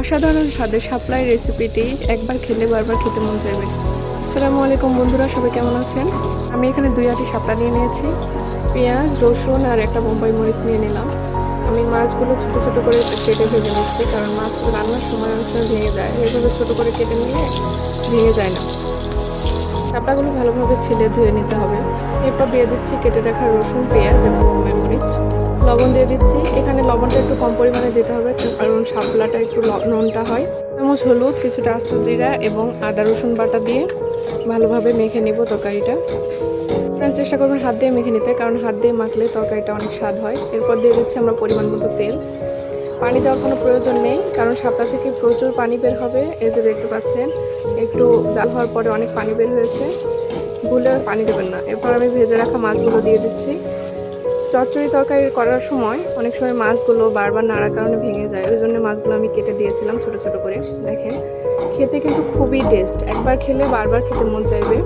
অসাধারণ স্বাদের সাপ্লাই রেসিপিটি একবার খেলে বারবার খেতে মন চাইবে। আসসালামু আলাইকুম বন্ধুরা, সবাই কেমন আছেন? আমি এখানে দুই আটি শাপলা নিয়ে নিয়েছি, পেঁয়াজ, রসুন আর একটা বোম্বাই মরিচ নিয়ে নিলাম। আমি মাছগুলো ছোটো ছোটো করে কেটে ভেজে নিচ্ছি, কারণ মাছ রান্নার সময় সময় ভেঙে যায়। এভাবে ছোটো করে কেটে নিয়ে ভেঙে যায় না। শাপলাগুলো ভালোভাবে ছিলে ধুয়ে নিতে হবে। এরপর দিয়ে দিচ্ছি কেটে রাখা রসুন, পেঁয়াজ এবং বোম্বাই মরিচ। লবণ দিয়ে দিচ্ছি। এখানে একটু কম পরিমাণে দিতে হবে কারণ শাপলাটা একটু নোনটা হয়। চামচ হলুদ, কিছুটা আস্ত জিরা এবং আদা, রসুন বাটা দিয়ে ভালোভাবে মেখে নিব তরকারিটা। প্রায় চেষ্টা করবেন হাত দিয়ে মেখে নিতে, কারণ হাত দিয়ে মাখলে তরকারিটা অনেক স্বাদ হয়। এরপর দিয়ে দিচ্ছি আমরা পরিমাণ মতো তেল। পানি দেওয়ার কোনো প্রয়োজন নেই, কারণ শাপলা থেকে প্রচুর পানি বের হবে। এই যে দেখতে পাচ্ছেন, একটু জাল হওয়ার পরে অনেক পানি বের হয়েছে। ভুলে পানি দেবেন না। এরপর আমি ভেজে রাখা মাছগুলো দিয়ে দিচ্ছি। চচ্চড়ি তরকারি করার সময় অনেক সময় মাছগুলো বারবার নাড়ার কারণে ভেঙে যায়। ওই জন্য মাছগুলো আমি কেটে দিয়েছিলাম ছোট ছোট করে। দেখেন, খেতে কিন্তু খুবই টেস্ট একবার খেলে বারবার খেতে মন চাইবে।